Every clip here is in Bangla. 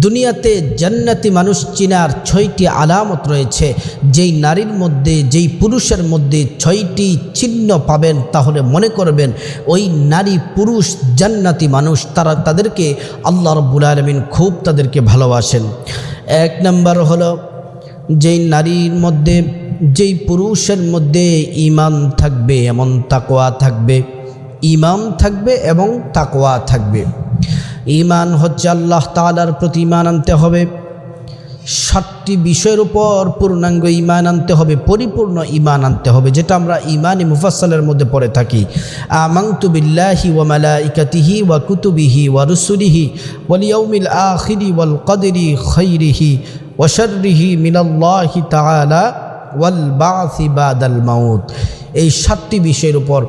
দুনিয়াতে জান্নাতি মানুষ চিনার ছয়টি আলামত রয়েছে। যেই নারীর মধ্যে, যেই পুরুষের মধ্যে ছয়টি চিহ্ন পাবেন, তাহলে মনে করবেন ওই নারী পুরুষ জান্নাতি মানুষ, তারা তাদেরকে আল্লাহ রব্বুল আলমিন খুব তাদেরকে ভালোবাসেন। এক নম্বর হলো, যেই নারীর মধ্যে, যেই পুরুষের মধ্যে ইমান থাকবে, এমন তাকোয়া থাকবে। ইমাম থাকবে এবং তাকোয়া থাকবে। ইমান হচ্ছে আল্লাহ তালার প্রতি ইমান আনতে হবে। সাতটি বিষয়ের উপর পূর্ণাঙ্গ ইমান আনতে হবে, পরিপূর্ণ ইমান আনতে হবে, যেটা আমরা ইমানি মুফাসলের মধ্যে পড়ে থাকি। আমাংতু বিল্লাহি ওয়া মালাইকাতিহি ওয়া কুতুবিহি ওয়া রুসুলিহি ওয়াল ইয়াউমিল আখিরি ওয়াল কদরি খৈরিহি ওয়া শাররিহি মিনাল্লাহি তাআলা ওয়াল বাসি বাদাল মাউত। এই সাতটি বিষয়ের উপর,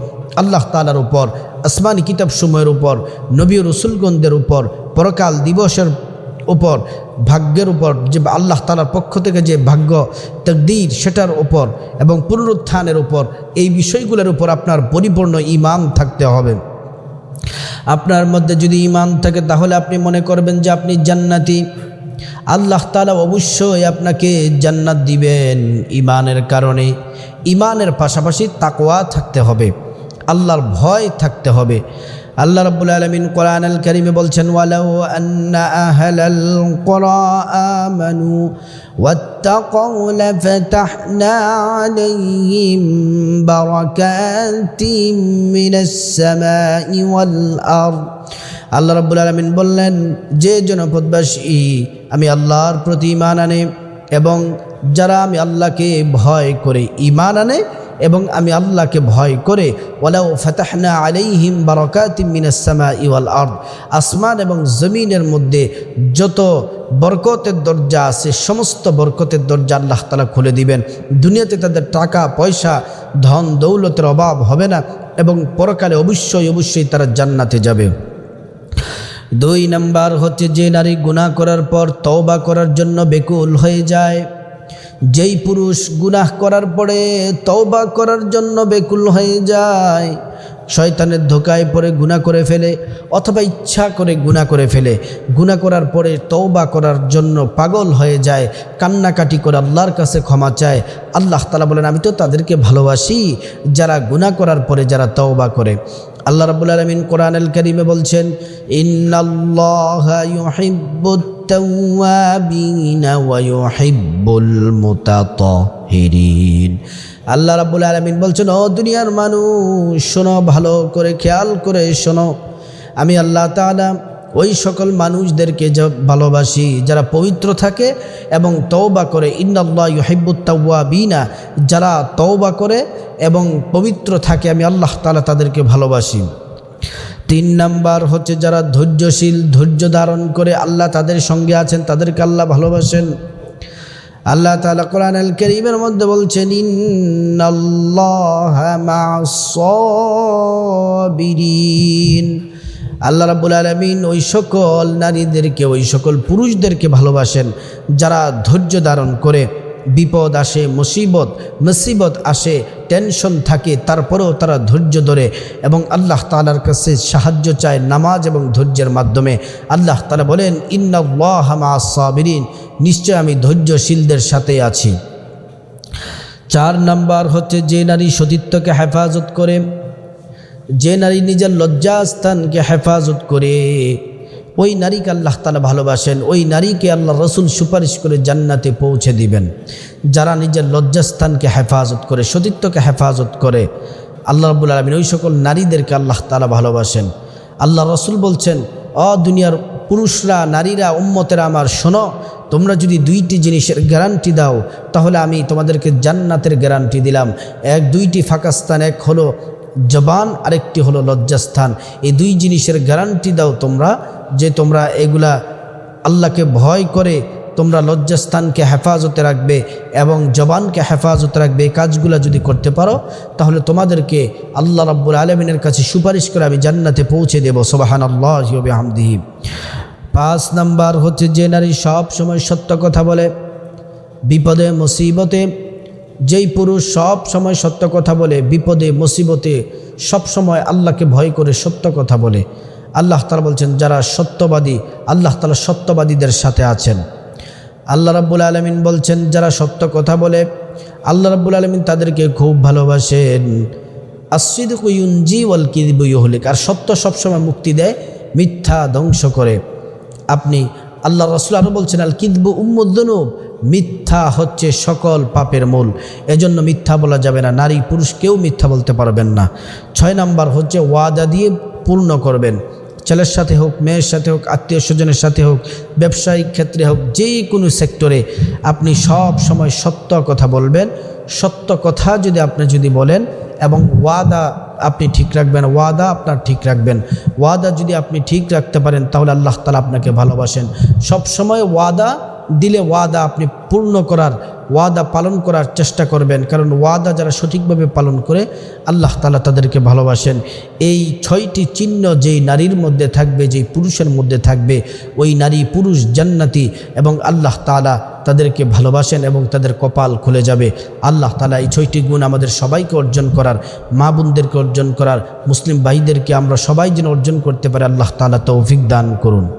আল্লাহ তালার উপর আসমানি কিতাব সময়ের উপর, নবী রসুলগঞ্জের উপর, পরকাল দিবসের উপর, ভাগ্যের উপর, যে আল্লাহ তালার পক্ষ থেকে যে ভাগ্য, তকদির সেটার উপর এবং পুনরুত্থানের উপর, এই বিষয়গুলোর উপর আপনার পরিপূর্ণ ইমান থাকতে হবে। আপনার মধ্যে যদি ইমান থাকে, তাহলে আপনি মনে করবেন যে আপনি জান্নাতি। আল্লাহ তালা অবশ্যই আপনাকে জান্নাত দিবেন ইমানের কারণে। ইমানের পাশাপাশি তাকোয়া থাকতে হবে। আল্লাহর ভয় থাকতে হবে। আল্লাহ রাব্বুল আলামিন কোরআন আল কারীমে বলছেন, ওয়ালাউ আন্না আহলাল কুরা আমানু ওয়াত্তাকাউ লাফাতাহনা আলাইহিম বারাকাতিম মিনাস সামাই ওয়াল আরদ। আল্লাহ রাব্বুল আলামিন বললেন, যে জনপদবাসী আমি আল্লাহর প্রতি ঈমান আনে এবং যারা আমি আল্লাহকে ভয় করে ঈমান আনে এবং আমি আল্লাহকে ভয় করে ওলাও ফতাহনা আলাইহিম বারকাতিম মিনাসমা ইওয়াল আর্দ। আসমান এবং জমিনের মধ্যে যত বরকতের দরজা আছে, সমস্ত বরকতের দরজা আল্লাহ তালা খুলে দিবেন। দুনিয়াতে তাদের টাকা, পয়সা, ধন, দৌলতের অভাব হবে না এবং পরকালে অবশ্যই অবশ্যই তারা জান্নাতে যাবে। দুই নাম্বার হচ্ছে যে নারী গুনাহ করার পর তওবা করার জন্য বেকুল হয়ে যায়। যেই পুরুষ গুনাহ করার পরে তওবা করার জন্য বেকুল হয়ে যায়, শয়তানের ধোকায় পরে গুণা করে ফেলে অথবা ইচ্ছা করে গুণা করে ফেলে। গুণা করার পরে তওবা করার জন্য পাগল হয়ে যায়, কান্নাকাটি করে আল্লাহর কাছে ক্ষমা চায়। আল্লাহ তালা বলেন, আমি তো তাদেরকে ভালোবাসি, যারা গুণা করার পরে যারা তওবা করে। আল্লাহ রাবুল আলমিন কোরআন আল করিমে বলছেন আল্লাহ রাবুল আলমিন বলছেন, ও দুনিয়ার মানুষ, শোনো, ভালো করে খেয়াল করে শোনো। আমি আল্লাহ তালা ওই সকল মানুষদেরকে যা ভালোবাসি, যারা পবিত্র থাকে এবং তওবা করে, ইন্নাল্লাহ ইউহিব্বুত তাওয়াবিনা, যারা তওবা করে এবং পবিত্র থাকে, আমি আল্লাহ তাআলা তাদেরকে ভালোবাসি। তিন নাম্বার হচ্ছে যারা ধৈর্যশীল, ধৈর্য ধারণ করে আল্লাহ তাদের সঙ্গে আছেন, তাদেরকে আল্লাহ ভালোবাসেন। আল্লাহ তালা কোরআন আল করিমের মধ্যে বলছেন, ইন্নাল্লাহ আল্লাহ রাবুল আলমিন ওই সকল নারীদেরকে, ওই সকল পুরুষদেরকে ভালোবাসেন, যারা ধৈর্য ধারণ করে বিপদ আসে, মুসিবত মুসিবত আসে, টেনশন থাকে, তারপরেও তারা ধৈর্য ধরে এবং আল্লাহ তালার কাছে সাহায্য চায় নামাজ এবং ধৈর্যের মাধ্যমে। আল্লাহ তালা বলেন ইন্নাল্লাহমা নিশ্চয় আমি ধৈর্যশীলদের সাথে আছি। চার নাম্বার হচ্ছে যে নারী সতীত্বকে হেফাজত করে যে নারী নিজের লজ্জাস্থানকে হেফাজত করে, ওই নারীকে আল্লাহ তালা ভালোবাসেন, ওই নারীকে আল্লাহ রসুল সুপারিশ করে জান্নাতে পৌঁছে দিবেন। যারা নিজের লজ্জাস্থানকে হেফাজত করে, সতীত্বকে হেফাজত করে, আল্লাহ রবুল আলমিন ওই সকল নারীদেরকে আল্লাহ তালা ভালোবাসেন। আল্লাহ রসুল বলছেন, অ দুনিয়ার পুরুষরা, নারীরা, উম্মতেরা আমার, শোনো, তোমরা যদি দুইটি জিনিসের গ্যারান্টি দাও, তাহলে আমি তোমাদেরকে জান্নাতের গ্যারান্টি দিলাম। এক দুইটি ফাঁকাস্তান এক হলো জবান আরেকটি হলো লজ্জাস্থান। এই দুই জিনিসের গ্যারান্টি দাও তোমরা যে তোমরা এগুলা আল্লাহকে ভয় করে তোমরা লজ্জাস্থানকে হেফাজতে রাখবে এবং জবানকে হেফাজতে রাখবে, এই কাজগুলো যদি করতে পারো, তাহলে তোমাদেরকে আল্লাহ রাব্বুল আলমিনের কাছে সুপারিশ করে আমি জান্নাতে পৌঁছে দেব। সোবাহান আল্লাহ পাঁচ নাম্বার হচ্ছে যে নারী সব সময় সত্য কথা বলে, বিপদে, মুসিবতে যেই পুরুষ সব সময় সত্য কথা বলে, বিপদে, মুসিবতে, সব সময় আল্লাহকে ভয় করে সত্য কথা বলে। আল্লাহ তালা বলছেন, যারা সত্যবাদী, আল্লাহ তালা সত্যবাদীদের সাথে আছেন। আল্লাহ রাব্বুল আলমিন বলছেন, যারা সত্য কথা বলে, আল্লাহ রাব্বুল আলমিন তাদেরকে খুব ভালোবাসেন। আসিদ কুয়ুঞ্জি ওয়াল কিদিবুহলিক আর সত্য সবসময় মুক্তি দেয়, মিথ্যা ধ্বংস করে। আপনি আল্লাহ রসুল আরও বলছেন, আল কিদবু উম্মুদ্দনুব মিথ্যা হচ্ছে সকল পাপের মূল। এজন্য মিথ্যা বলা যাবে না। নারী পুরুষ কেউ মিথ্যা বলতে পারবেন না। ছয় নাম্বার হচ্ছে ওয়াদা দিয়ে পূর্ণ করবেন। ছেলের সাথে হোক, মেয়ের সাথে হোক, আত্মীয় স্বজনের সাথে হোক, ব্যবসায়িক ক্ষেত্রে হোক, যে কোনো সেক্টরে আপনি সব সময় সত্য কথা বলবেন। সত্য কথা যদি আপনি যদি বলেন এবং ওয়াদা আপনি ঠিক রাখবেন, ওয়াদা আপনার ঠিক রাখবেন। ওয়াদা যদি আপনি ঠিক রাখতে পারেন, তাহলে আল্লাহ তালা আপনাকে ভালোবাসেন। সবসময় ওয়াদা দিলে ওয়াদা আপনি পূর্ণ করার, ওয়াদা পালন করার চেষ্টা করবেন। কারণ ওয়াদা যারা সঠিকভাবে পালন করে, আল্লাহ তালা তাদেরকে ভালোবাসেন। এই ছয়টি চিহ্ন যেই নারীর মধ্যে থাকবে, যেই পুরুষের মধ্যে থাকবে, ওই নারী পুরুষ জান্নাতি এবং আল্লাহ তালা তাদেরকে ভালোবাসেন এবং তাদের কপাল খুলে যাবে। আল্লাহ তালা এই ছয়টি গুণ আমাদের সবাইকে অর্জন করার, মা বোনদেরকে অর্জন করার, মুসলিম ভাইদেরকে আমরা সবাই যেন অর্জন করতে পারি, আল্লাহ তালা তৌফিক দান করুন।